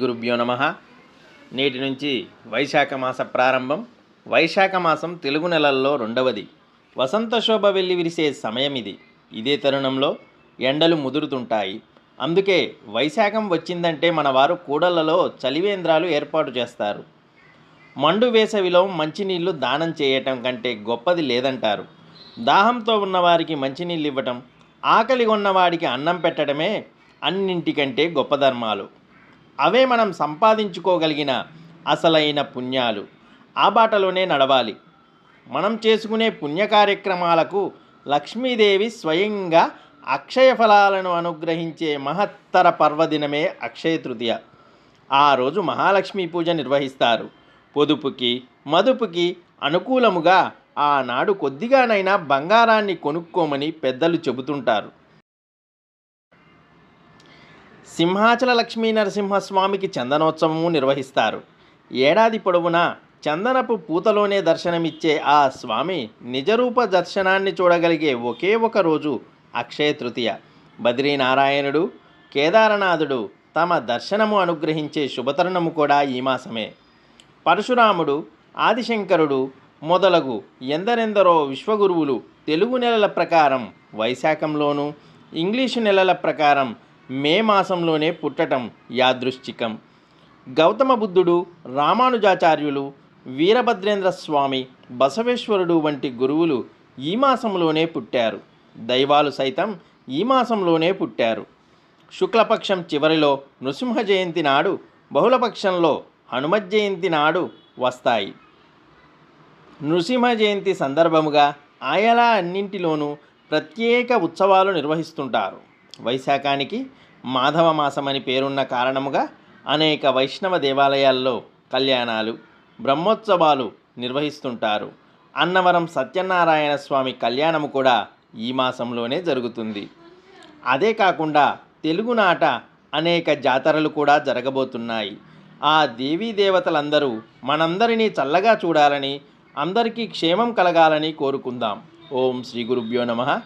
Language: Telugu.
గురుభ్యో నమ. నేటి నుంచి వైశాఖ మాస ప్రారంభం. వైశాఖ మాసం తెలుగు నెలల్లో రెండవది. వసంత శోభ వెళ్ళి విరిసే సమయం ఇది. ఇదే తరుణంలో ఎండలు ముదురుతుంటాయి. అందుకే వైశాఖం వచ్చిందంటే మన వారు కూడళ్ళలో చలివేంద్రాలు ఏర్పాటు చేస్తారు. మండు వేసవిలో మంచినీళ్ళు దానం చేయటం కంటే గొప్పది లేదంటారు. దాహంతో ఉన్నవారికి మంచినీళ్ళు ఇవ్వటం ఆకలి ఉన్నవాడికి అన్నం పెట్టడమే అన్నింటికంటే గొప్ప ధర్మాలు. అవే మనం సంపాదించుకోగలిగిన అసలైన పుణ్యాలు. ఆ బాటలోనే నడవాలి. మనం చేసుకునే పుణ్య కార్యక్రమాలకు లక్ష్మీదేవి స్వయంగా అక్షయ ఫలాలను అనుగ్రహించే మహత్తర పర్వదినమే అక్షయ తృతీయ. ఆ రోజు మహాలక్ష్మి పూజ నిర్వహిస్తారు. పొదుపుకి మదుపుకి అనుకూలముగా ఆనాడు కొద్దిగానైనా బంగారాన్ని కొనుక్కోమని పెద్దలు చెబుతుంటారు. సింహాచల లక్ష్మీ నరసింహస్వామికి చందనోత్సవము నిర్వహిస్తారు. ఏడాది పొడవునా చందనపు పూతలోనే దర్శనమిచ్చే ఆ స్వామి నిజరూప దర్శనాన్ని చూడగలిగే ఒకే ఒక రోజు అక్షయ తృతీయ. బద్రీనారాయణుడు కేదారనాథుడు తమ దర్శనము అనుగ్రహించే శుభతరుణము కూడా ఈ మాసమే. పరశురాముడు ఆదిశంకరుడు మొదలగు ఎందరెందరో విశ్వగురువులు తెలుగు నెలల ప్రకారం వైశాఖంలోనూ ఇంగ్లీషు నెలల ప్రకారం మే మాసంలోనే పుట్టటం యాదృశ్చికం. గౌతమ బుద్ధుడు రామానుజాచార్యులు వీరభద్రేంద్ర స్వామి బసవేశ్వరుడు వంటి గురువులు ఈ మాసంలోనే పుట్టారు. దైవాలు సైతం ఈ మాసంలోనే పుట్టారు. శుక్లపక్షం చివరిలో నృసింహ జయంతి నాడు బహుళపక్షంలో హనుమత్ జయంతి నాడు వస్తాయి. నృసింహ జయంతి సందర్భముగా ఆయలా అన్నింటిలోనూ ప్రత్యేక ఉత్సవాలు నిర్వహిస్తుంటారు. వైశాఖానికి మాధవ మాసమని పేరున్న కారణముగా అనేక వైష్ణవ దేవాలయాల్లో కళ్యాణాలు బ్రహ్మోత్సవాలు నిర్వహిస్తుంటారు. అన్నవరం సత్యనారాయణ స్వామి కళ్యాణము కూడా ఈ మాసంలోనే జరుగుతుంది. అదే కాకుండా తెలుగునాట అనేక జాతరలు కూడా జరగబోతున్నాయి. ఆ దేవీ దేవతలందరూ మనందరినీ చల్లగా చూడాలని అందరికీ క్షేమం కలగాలని కోరుకుందాం. ఓం శ్రీ గురుభ్యో నమ.